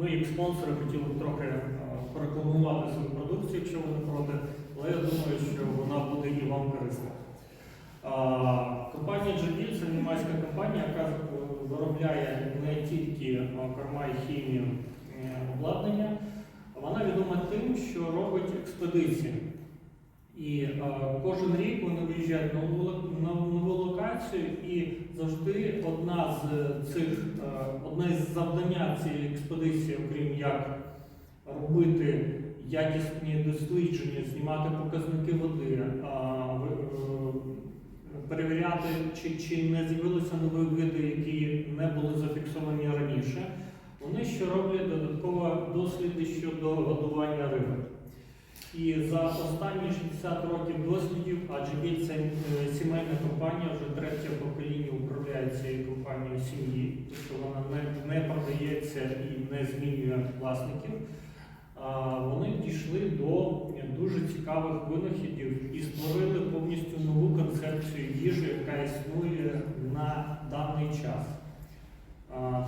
Ми, як спонсори, хотіли б трохи е, порекламувати свою продукцію, якщо ви не проти, але я думаю, що вона буде і вам корисна. Компанія GD це німецька компанія, яка е, виробляє не тільки е, корма і хімію обладнання, вона відома тим, що робить експедиції. І е, кожен рік вони виїжджають на нову, нову локацію, і завжди одна з цих е, одне з завдання цієї експедиції, окрім як робити якісні дослідження, знімати показники води, е, е, перевіряти, чи, чи не з'явилися нові види, які не були зафіксовані раніше. Вони ще роблять додатково досліди щодо годування риби. І за останні 60 років дослідів, адже це е, сімейна компанія, вже третє покоління управляє цією компанією сім'ї, тобто вона не, не продається і не змінює власників. Вони дійшли до дуже цікавих винахідів і створили повністю нову концепцію їжі, яка існує на даний час.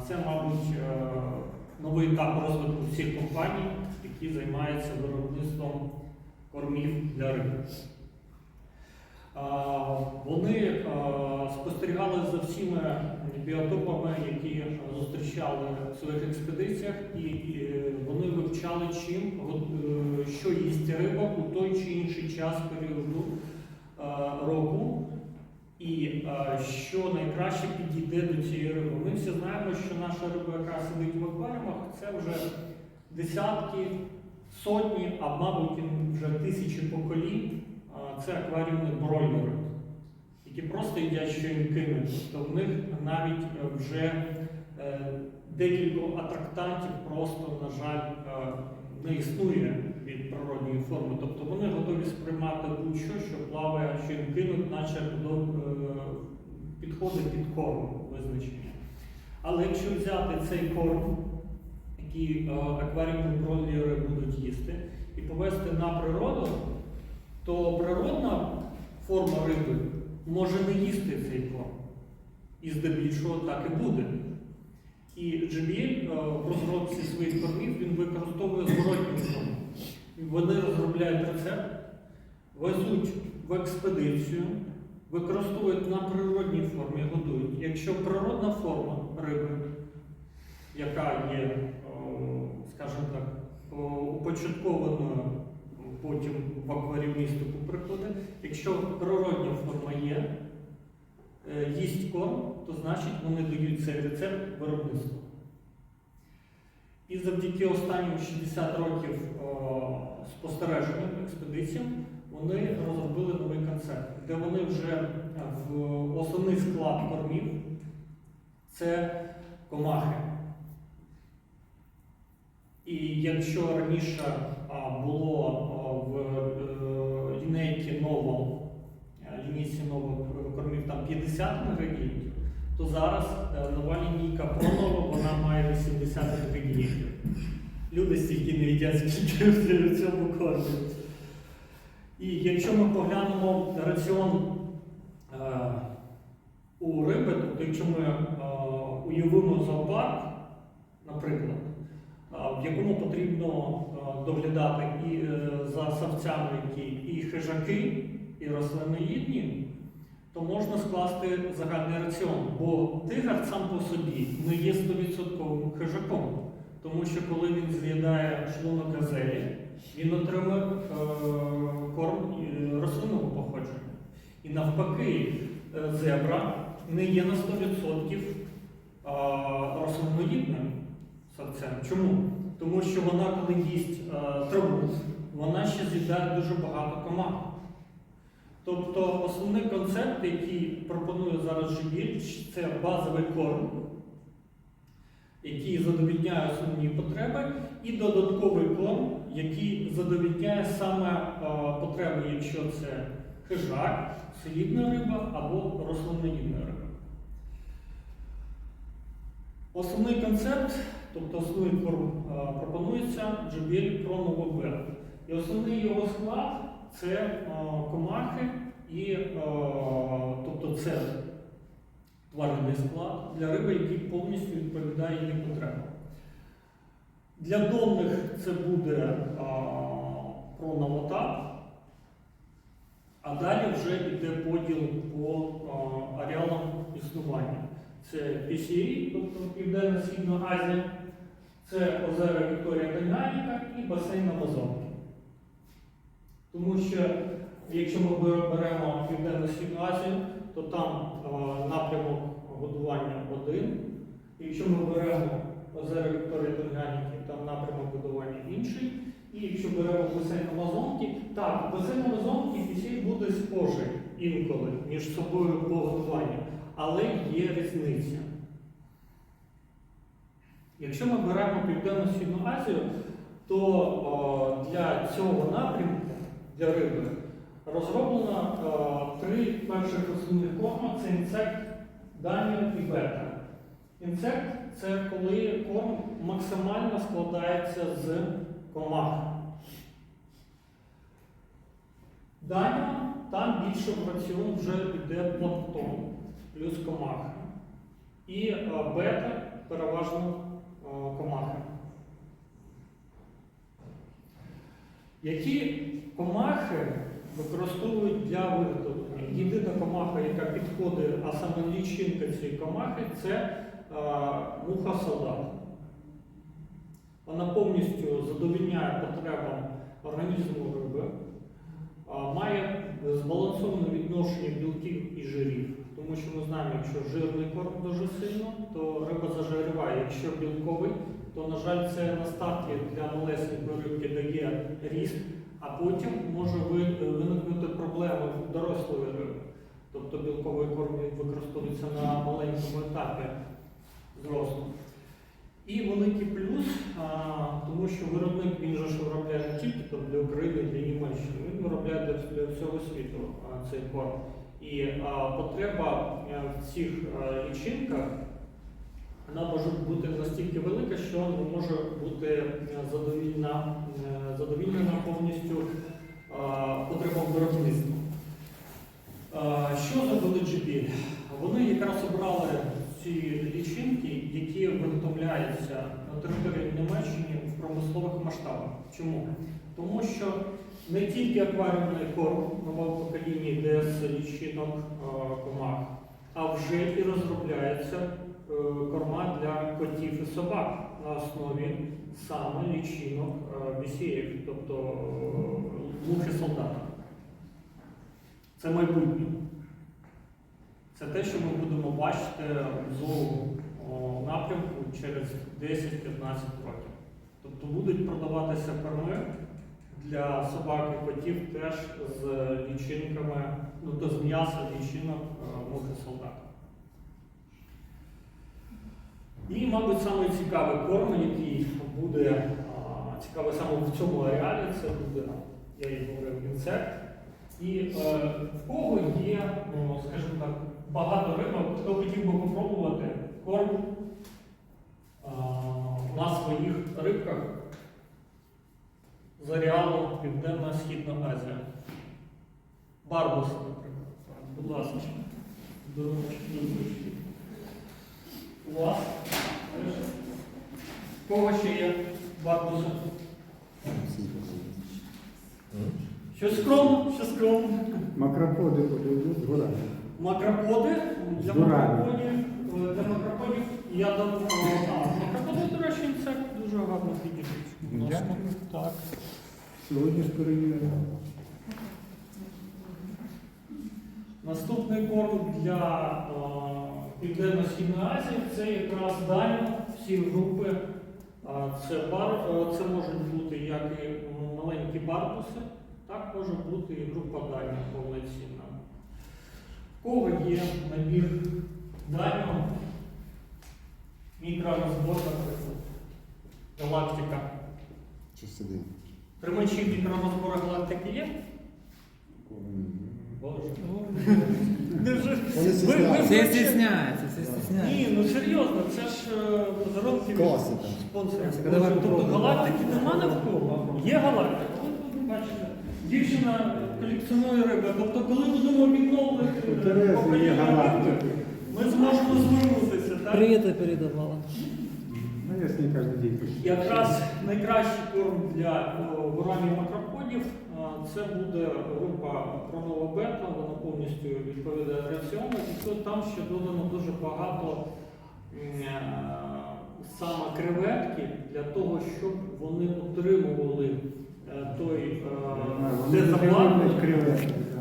Це, мабуть, е, новий етап розвитку всіх компаній, які займаються виробництвом кормів для риби. А, Вони спостерігали за всіми біотопами, які зустрічали в своїх експедиціях, і вони вивчали, чим е, що їсть риба у той чи інший час періоду року, і що найкраще підійде до цієї риби. Ми всі знаємо, що наша риба, яка сидить в акваріумах, це вже десятки, сотні, а мабуть вже тисячі поколінь. Це акваріумні бройлери, які просто їдять, кинуть. Тобто в них навіть е, вже е, декілька атрактантів просто, на жаль, е, не існує від природньої форми. Тобто вони готові сприймати будь-що, що плаває, що їм кинуть, наче підходить під корм визначення. Але якщо взяти цей корм, який е, акваріумні бройлери будуть їсти, і повести на природу, то природна форма риби може не їсти цей корм. І здебільшого так і буде. І GBL е, в розробці своїх кормів він використовує зворотню форму. Вони розробляють рецепт, везуть в експедицію, використовують на природній формі, годують. Якщо природна форма риби, яка є, скажімо так, о, упочаткованою потім в акваріумістику приходить, якщо природня форма є, е, їсть корм, то значить вони дають цей рецепт виробництву. І завдяки останнім 60 років спостереженням експедиціям вони розробили новий концепт, де вони вже е, в основний склад кормів це комахи. І якщо раніше було в е, лінейці ново, е, лінійці ново кормів там 50 інгредієнтів, то зараз е, нова лінійка Пронова вона має 80 інгредієнтів. Люди стільки не їдять, скільки в цьому кормі. І якщо ми поглянемо раціон е, у риби, тобто якщо ми е, уявимо зоопарк, наприклад, в якому потрібно доглядати і е, за савцями, які і хижаки, і рослиноїдні, то можна скласти загальний раціон. Бо тигр сам по собі не є 100% хижаком. Тому що коли він з'їдає шлунок газелі, він отримує е, корм е, рослинного походження. І навпаки, зебра не є на 100% рослиноїдним савцем. Чому? Тому що вона, коли їсть е, траву, вона ще з'їдає дуже багато комах. Тобто основний концепт, який пропонує зараз Жибіль, це базовий корм, який задовільняє основні потреби, і додатковий корм, який задовільняє саме е, потреби, якщо це хижак, солідна риба або рослинноїдна риба. Основний концепт, тобто основний корм е, пропонується JBL Pro І основний його склад це е, комахи і е, тобто це тваринний склад для риби, який повністю відповідає її потребам. Для донних це буде а, а далі вже йде поділ по ареалам існування. Це PCA, тобто Південно-Східна Азія, це озера Вікторія Тангanyika і басейн Амазонки. Тому що якщо ми беремо Південно-Східну Азію, то там а, напрямок годування один. Якщо ми беремо озера Вікторії Тангanyики, там напрямок будування інший. І якщо беремо басейн Амазонки, так, басейн Амазонки після буде схожий інколи між собою по годуванню, але є різниця. Якщо ми беремо Південно-Східну Азію, то о, для цього напрямку, для риби, розроблено о, три перших основних корма це інсект, даніо і бета. Інсект це коли корм максимально складається з комах. Даніо там більше в раціон вже йде планктон плюс комахи. І бета переважно комахи. Які комахи використовують для виготовлення? Єдина комаха, яка підходить, а саме лічинка цієї комахи, це е, муха солдат. Вона повністю задовільняє потребам організму риби, а, має збалансоване відношення білків і жирів. Тому що ми знаємо, якщо жирний корм дуже сильно, то риба зажирюває. Якщо білковий, то, на жаль, це на старті для малесенької рибки дає ріст, а потім може виникнути проблеми у дорослої риби. Тобто білковий корм використовується на маленькому етапі зросту. І великий плюс, а, тому що виробник він же ж виробляє не тільки для України, для Німеччини, він виробляє для, для всього світу а, цей корм. І а, потреба е, в цих е, лічинках вона може бути настільки велика, що не може бути е, задовільна, е, задовільнена повністю потребам виробництва. Що зробили GP? Вони якраз обрали ці лічинки, які виготовляються на території Німеччини в промислових масштабах. Чому? Тому що не тільки акваріумний корм нового покоління йде з лічинок е, комах, а вже і розробляється е, корма для котів і собак на основі саме лічинок е, BCF, тобто е, мухи солдата. Це майбутнє. Це те, що ми будемо бачити в зону напрямку через 10-15 років. Тобто будуть продаватися корми для собак і котів теж з лічинками, ну то з м'яса лічинок е, мухи солдата. І, мабуть, самий цікавий корм, який буде цікавий саме в цьому ареалі, це буде, я їй говорив, інсект. І е, в кого є, ну, скажімо так, багато рибок, хто хотів би попробувати корм а, на своїх рибках з ареалу Південно-Східна Азія. Барбуси, наприклад. Будь ласка. Дорожчі. У вас? Кого ще є барбуси? Що скромно, що скромно. Макроподи подойдуть, гора. Макроподи для макроподів, е, для макроподів я дам. А, макроподи, до речі, інсект дуже гарно підійдуть. Так. Сьогодні ж перевіримо. Наступний корм для е, Південно-Східної Азії це якраз Данія, всі групи. Е, Це, бар, е, це можуть бути як і маленькі барбуси, так може бути і група Данія повноцінна. В кого є набір Даніо, мікророзбор, наприклад, галактика. Частини. Тримачі мікророзбору галактики є? Боже. Вони стісняються. Все хочете- стесняется, все. Ні, ну серйозно, це ж е, подарунки Класика. спонсорів. Давай Тобто попробуємо. галактики нема навколо. Є галактика. От ви бачите, дівчина колекціонує риби. Тобто, коли будемо відновлювати є покоління галактики. ми зможемо звернутися. Так? Привет я передавала. Не кожен день. Якраз найкращий корм для гурамів макроходів це буде група пронова бета, вона повністю відповідає раціону, і тут там ще додано дуже багато е, саме креветки для того, щоб вони отримували е, той е,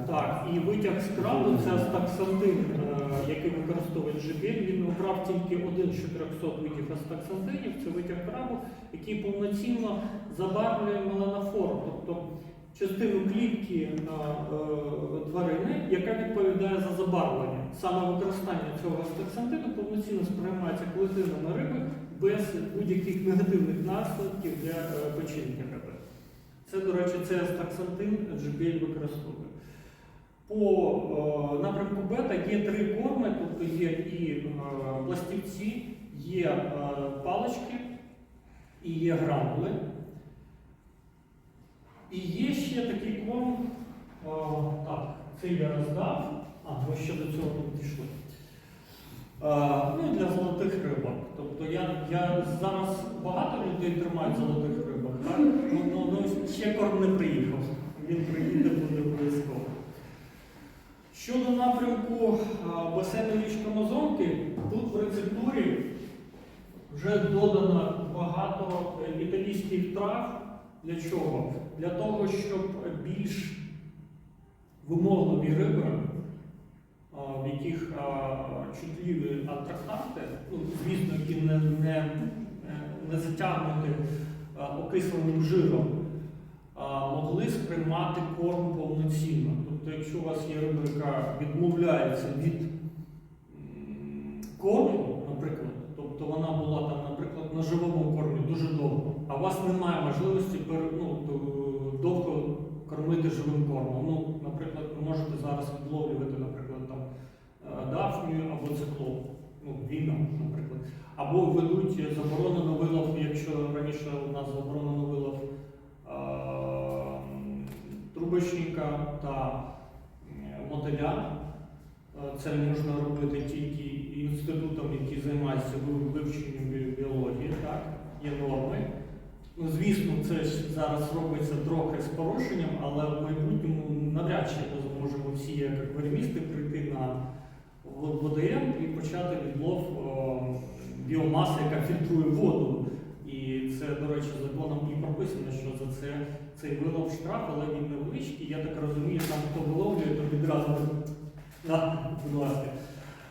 Так. І витяг з крабу це астаксантин, е, який використовує GBL. Він обрав тільки один з 400 видів астаксантинів, це витяг крабу, який повноцінно забарвлює меланофор, тобто частину клітки е, тварини, яка відповідає за забарвлення. Саме використання цього астаксантину повноцінно сприймається клетинами риби без будь-яких негативних наслідків для е, печінки риби. Це, до речі, це астаксантин GBL використовує. По е, напрямку бета є три корми, тобто є і е, пластівці, є е, палички і є гранули. І є ще такий корм, так, це я роздав, а ми ще до цього не дійшли. Ну і для золотих рибок. Тобто я, я зараз багато людей тримають золотих рибок, так? Ну, ну, ну, ще корм не приїхав. Він приїде, буде обов'язково. Щодо напрямку басейну річки Амазонки, тут в рецептурі вже додано багато італійських трав. Для чого? Для того, щоб більш вимогливі риби, в яких чутливі атрактанти, ну, звісно, які не, не, е, не затягнуті окисленим жиром, могли сприймати корм повноцінно. Якщо у вас є риба, яка відмовляється від корму, наприклад, тобто вона була там, наприклад, на живому кормі дуже довго, а у вас немає можливості ну, довго кормити живим кормом. Ну, наприклад, ви можете зараз відловлювати, наприклад, там е, дафнію або циклоп, ну, віно, наприклад. Або ведуть заборонено вилов, якщо раніше у нас заборонено вилов е, трубочника та е, мотиля. Е, Це можна робити тільки інститутом, який займається вивченням біології, так? є норми. Ну, звісно, це ж зараз робиться трохи з порушенням, але в майбутньому навряд чи ми зможемо всі як акваріумісти прийти на ВДМ і почати відлов о, біомаси, яка фільтрує воду. Це, до речі, законом і прописано, що за це цей вилов штраф, але він невеличкий. Я так розумію, там хто виловлює, то відразу на, будь ласка.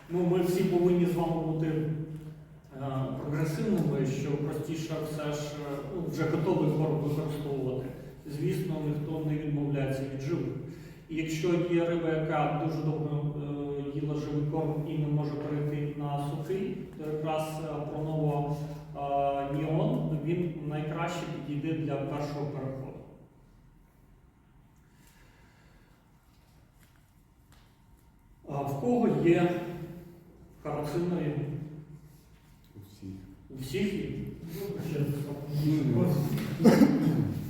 Ну, ми всі повинні з вами бути е, прогресивними, що простіше все ж е, ну, вже готовий корм використовувати. Звісно, ніхто не відмовляється від живих. І якщо є риба, яка дуже довго е, їла живий корм і не може перейти на сухий, то якраз е, Ніон він найкраще підійде для першого переходу. А в кого є харацинові? У всіх У всіх є?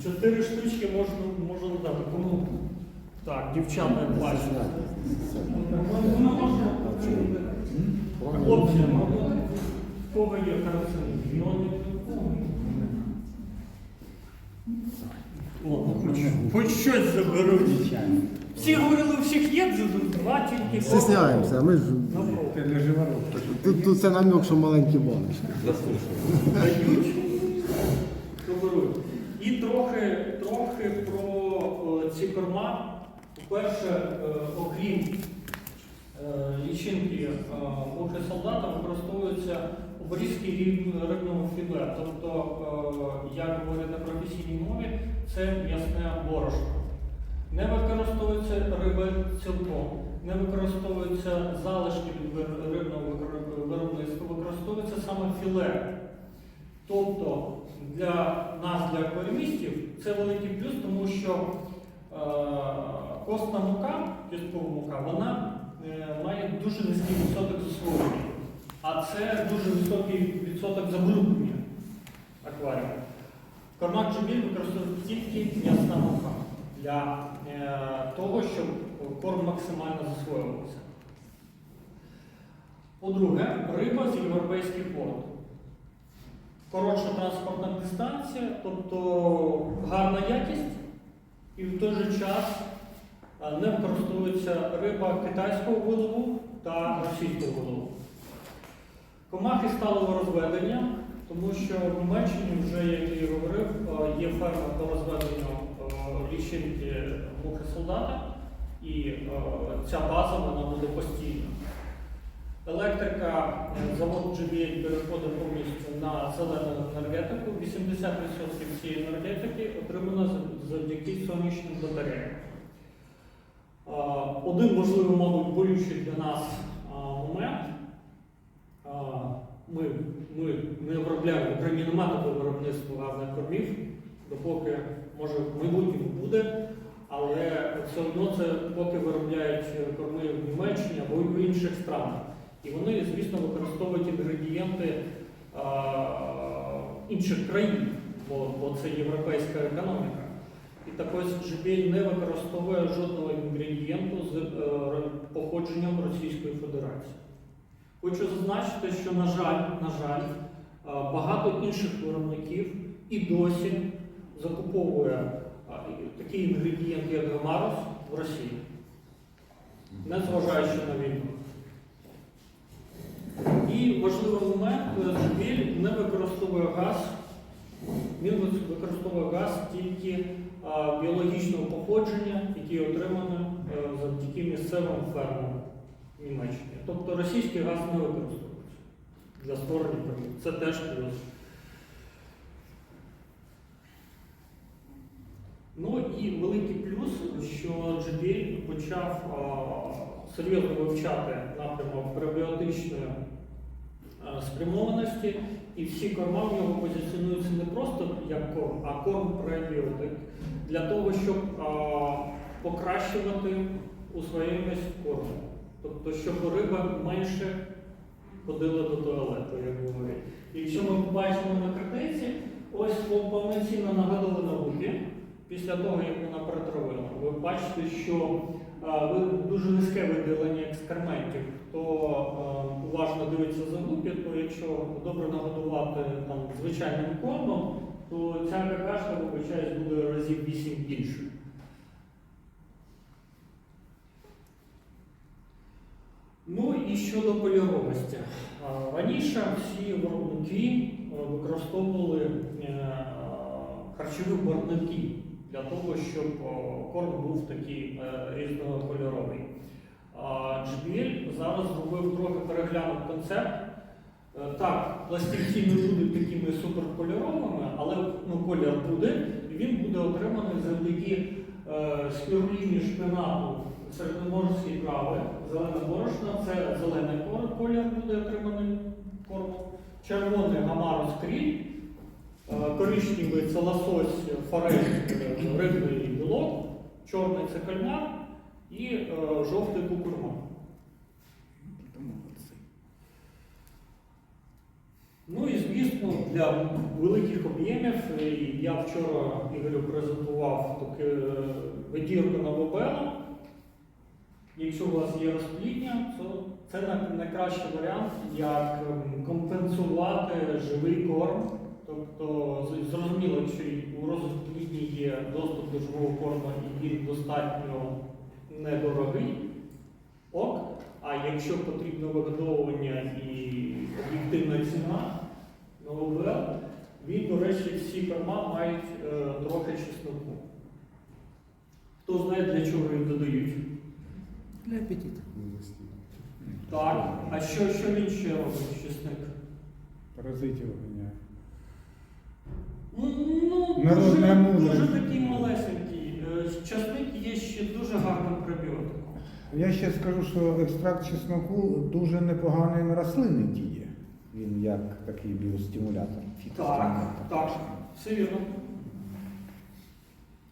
Чотири штучки можна, можна дати. Кому? Так, дівчата. Ну, можна. Хлопці, ну, в кого є харацинові? Ну, хоч, хоч щось заберуть. Всі говорили, у всіх є, два тільки. Стесняємося, ми ж. Це для тут, тут це намек, що маленькі баночки. дають, то беруть. І трохи, трохи про е, ці корма. По-перше, е, окрім е, лічинки е, солдата, використовуються обрізки риб- рибного філе. Тобто, е, як говорять на професійній мові, це м'ясне борошно. Не використовується риба цілком, не використовуються залишки від рибного виробництва, використовується саме філе. Тобто для нас, для акваріумістів, це великий плюс, тому що е, костна мука, кісткова мука, вона е, має дуже низький відсоток засвоєння, а це дуже високий відсоток забруднення акваріуму. Кормак джубіль використовує тільки м'ясна мука для е, того, щоб корм максимально засвоювався. По-друге, риба з європейських вод. коротша транспортна дистанція, тобто гарна якість, і в той же час не використовується риба китайського вилову та російського вилову. Комахи сталого розведення, тому що в Німеччині вже, як я і говорив, е, є ферма по розведенню е, лічинки мухи солдата, і е, ця база вона буде постійна. Електрика, завод GBL переходить повністю на зелену енергетику. 80% цієї енергетики отримано завдяки сонячним батареям. Один важливий, мабуть, болючий для нас момент. Ми, ми не обробляємо, в Україні немає такого виробництва газних кормів, допоки, може, в майбутньому буде, але все одно це поки виробляють корми в Німеччині або в інших странах. І вони, звісно, використовують інгредієнти а, інших країн, бо, бо це європейська економіка. І так ось не використовує жодного інгредієнту з е, походженням Російської Федерації. Хочу зазначити, що, на жаль, на жаль, е, багато інших виробників і досі закуповує е, такий інгредієнт, як гамарус, в Росії, незважаючи на війну. І важливий момент, JBL не використовує газ, він використовує газ тільки біологічного походження, який отриманий е, завдяки місцевим фермам в Німеччині. Тобто російський газ не використовується для створення кормів. Це теж плюс. Ну і великий плюс, що GBL почав а, серйозно вивчати напрямок пребіотичної спрямованості, і всі корма в нього позиціонуються не просто як корм, а корм пребіотик для того, щоб а, покращувати усвоємість корму. Тобто, щоб риба менше ходила до туалету, як говорять. Якщо ми побачимо на картинці, ось повноцінно нагадувана губі, після того, як вона перетравила, ви бачите, що а, дуже низьке виділення екскрементів. Хто а, уважно дивиться за губі, то якщо добре нагодувати там, звичайним кормом, то ця какашка, вибачаюсь, буде разів 8 більше. Ну і щодо кольоровості. Раніше всі виробники е, використовували е, харчові барвники для того, щоб корм був такий е, різнокольоровий. А JBL зараз зробив трохи переглянув концепт. Е, Так, пластівці не будуть такими суперкольоровими, але ну, колір буде, і він буде отриманий завдяки е, спіруліні шпинату середноморської кави, зелена борошна, це зелений колір буде отриманий кормом, червоний гамарус кріль, е, коричневий це лосось, форель, рибний білок, чорний це кальмар. І е, жовтий кукурма. Ну і звісно, для великих об'ємів я вчора Ігорю презентував таку е, ведірку на Бобела. Якщо у вас є розплідня, то це найкращий варіант, як ем, компенсувати живий корм. Тобто, зрозуміло, якщо у розплідні є доступ до живого корму і він достатньо недорогий, ок. А якщо потрібно вигодовування і об'єктивна ціна, НОВЛ, він, до речі, всі корма мають е, трохи чесноку. Хто знає, для чого їх додають? Для апетиту. Так. А що, що він ще робить, чесник? Паразитів ганяє. Ну, ну дуже, мудрость. дуже такий малесенький. Е, Часник є ще дуже гарним пребіотиком. Я ще скажу, що екстракт чесноку дуже непоганий на рослини діє. Він як такий біостимулятор, Так, фітостимулятор. так, все вірно.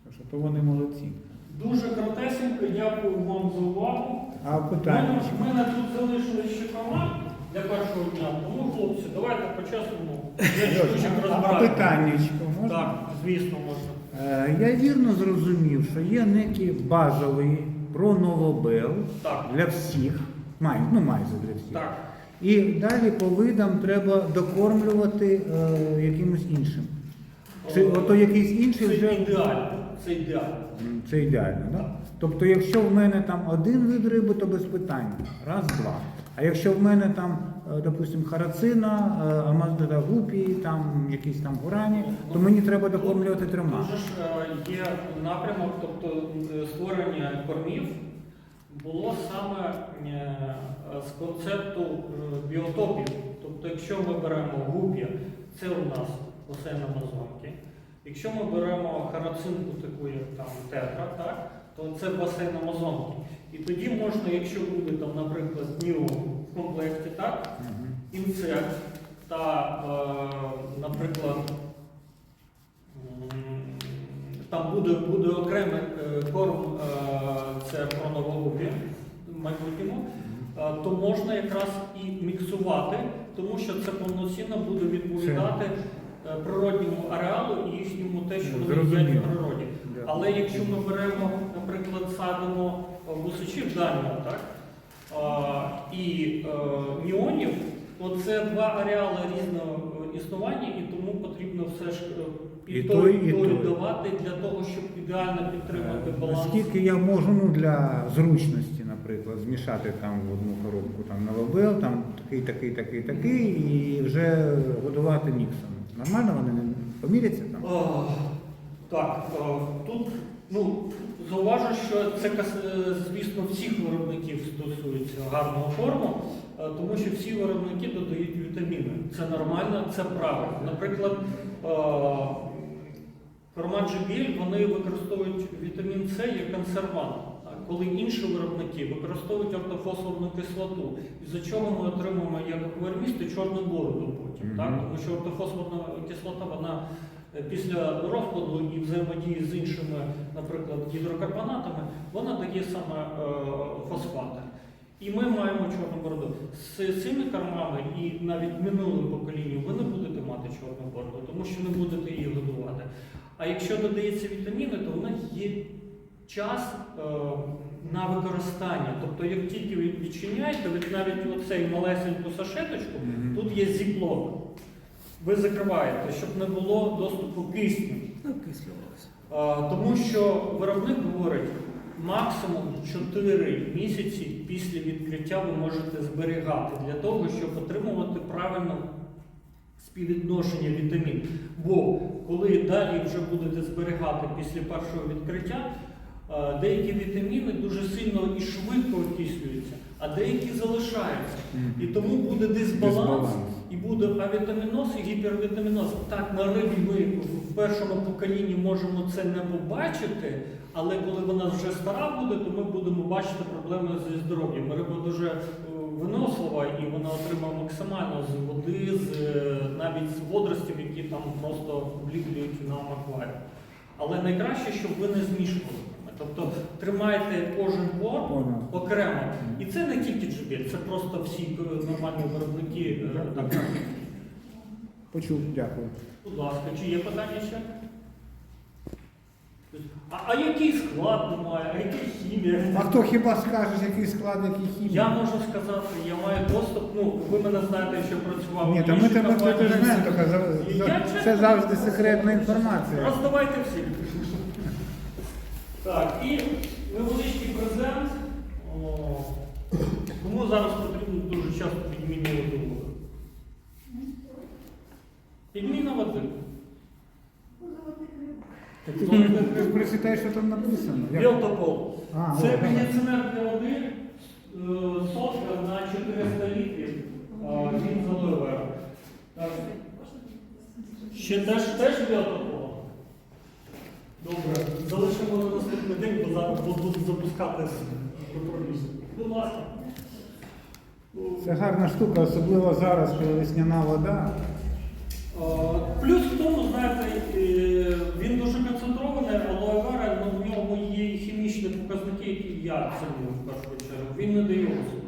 Так що то вони молодці. Дуже коротесенько, дякую вам за увагу. А питання? в мене тут залишилось ще команд для першого дня, тому хлопці, давайте Льоша, штучок а- А питаннячко можна? Так, звісно, можна. Е, Я вірно зрозумів, що є некий базовий про новобел Так, для всіх, май, ну майже для всіх. так. І далі по видам треба докормлювати е, якимось іншим. Чи ото якийсь інший Це вже ідеально. Це ідеально. Це ідеально, так? Тобто, якщо в мене там один вид риби, то без питань. Раз, два. А якщо в мене там, е, допустим, харацина, е, амаздода гупі, там якісь там гурані, то мені треба докормлювати трьома. Дуже ж е, є напрямок, тобто створення кормів було саме з концепту біотопів. Тобто, якщо ми беремо губ'я, це у нас басейн Амазонки. Якщо ми беремо харацинку, таку як там тетра, так, то це басейн Амазонки. І тоді можна, якщо буде там, наприклад, ніо в комплекті, так, інсект та, е, наприклад, там буде, буде окремий е, корм, е, це про новогубі в майбутньому, е, то можна якраз і міксувати, тому що це повноцінно буде відповідати природньому ареалу і їхньому те, що вони їдять в природі. Але якщо ми беремо, наприклад, садимо гусачів дальнього, так? а, і е, міонів, то це два ареали різного е, існування, і тому потрібно все ж е, і, І той, той, і і той той. давати для того, щоб ідеально підтримати баланс. Наскільки я можу ну, для зручності, наприклад, змішати там в одну коробку там новобел, там такий, такий, такий, такий, і вже годувати міксом. Нормально вони не поміряться там? Так, тут ну, зауважу, що це е, звісно всіх виробників стосується гарного форму, тому що всі виробники додають вітаміни. Це нормально, це правильно. Наприклад, GBL, вони використовують вітамін С як консервант, коли інші виробники використовують ортофосфорну кислоту, із-за чого ми отримуємо як аквармісти чорну бороду потім. Мгм. Так? Тому що ортофосфорна кислота вона е, після розкладу і взаємодії з іншими, наприклад, гідрокарбонатами, вона дає саме е, фосфати. І ми маємо чорну бороду. З цими кормами і навіть минулим поколінням ви не будете мати чорну бороду, тому що не будете її годувати. А якщо додається вітаміни, то в них є час е, на використання. Тобто, як тільки ви відчиняєте, ви навіть оцей малесеньку сашеточку, Мгм. тут є зіплок. Ви закриваєте, щоб не було доступу кисню. А, Тому що виробник говорить, максимум 4 місяці після відкриття ви можете зберігати для того, щоб отримувати правильне співвідношення вітамін. Бо коли далі вже будете зберігати після першого відкриття, деякі вітаміни дуже сильно і швидко окислюються, а деякі залишаються. І тому буде дисбаланс, і буде авітаміноз і гіпервітаміноз. Так, на рибі ми в першому поколінні можемо це не побачити, але коли вона вже стара буде, то ми будемо бачити проблеми зі здоров'ям. Риба дуже е, винослива і вона отримає максимально з води, з, е, навіть з водоростів, які там просто вліплюють нам акваріум. Але найкраще, щоб ви не змішували. Тобто тримайте кожен корм окремо. І це не тільки GBL, це просто всі е, нормальні виробники. е, Так, Почув, дякую. будь ласка, чи є питання ще? А, а який склад немає, а яка хімія? А хто хіба скаже, який склад, який хімія? Я можу сказати, я маю доступ, ну ви мене знаєте, що працював. Ні, та ми тебе знаємо, це завжди секретна інформація. Роздавайте всі. Так, і невеличкий презент. Кому зараз потрібно дуже часто підмінювати воду? Підміна води. Так Ти ти прочитай, що там написано. Як? Біотопол. А, Це о, кондиціонер для води, е, сотка на 400 літрів. а, Він з алоє вера. Так. Ще теж, теж біотопол? Добре, залишимо на наступний день, бо зараз будуть запускати пропозицію. Будь ласка. Це гарна штука, особливо зараз, коли весняна вода. Плюс в тому, знаєте, він дуже концентрований, вера, але в ньому є і хімічні показники, які я ціню в першу чергу. Він не дає осуду.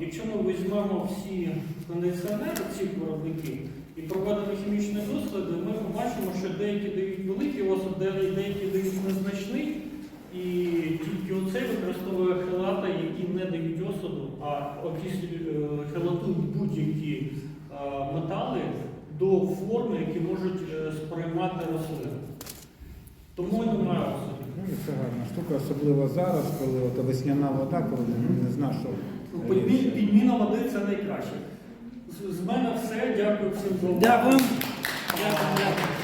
Якщо ми візьмемо всі кондиціонери цих виробників і проведемо хімічні досліди, ми побачимо, що деякі дають великий осуд, де- деякі дають незначний. І тільки оцей використовує хелата, які не дають осаду, а е, хелатують будь-які е, метали до форми, які можуть е, сприймати рослини. Тому і немає осаду. Ну, це гарна штука, особливо зараз, коли весняна вода, коли не знаєш, що. Ну, Підміна води це найкраще. З, мене все. Дякую всім за увагу. Дякую. дякую.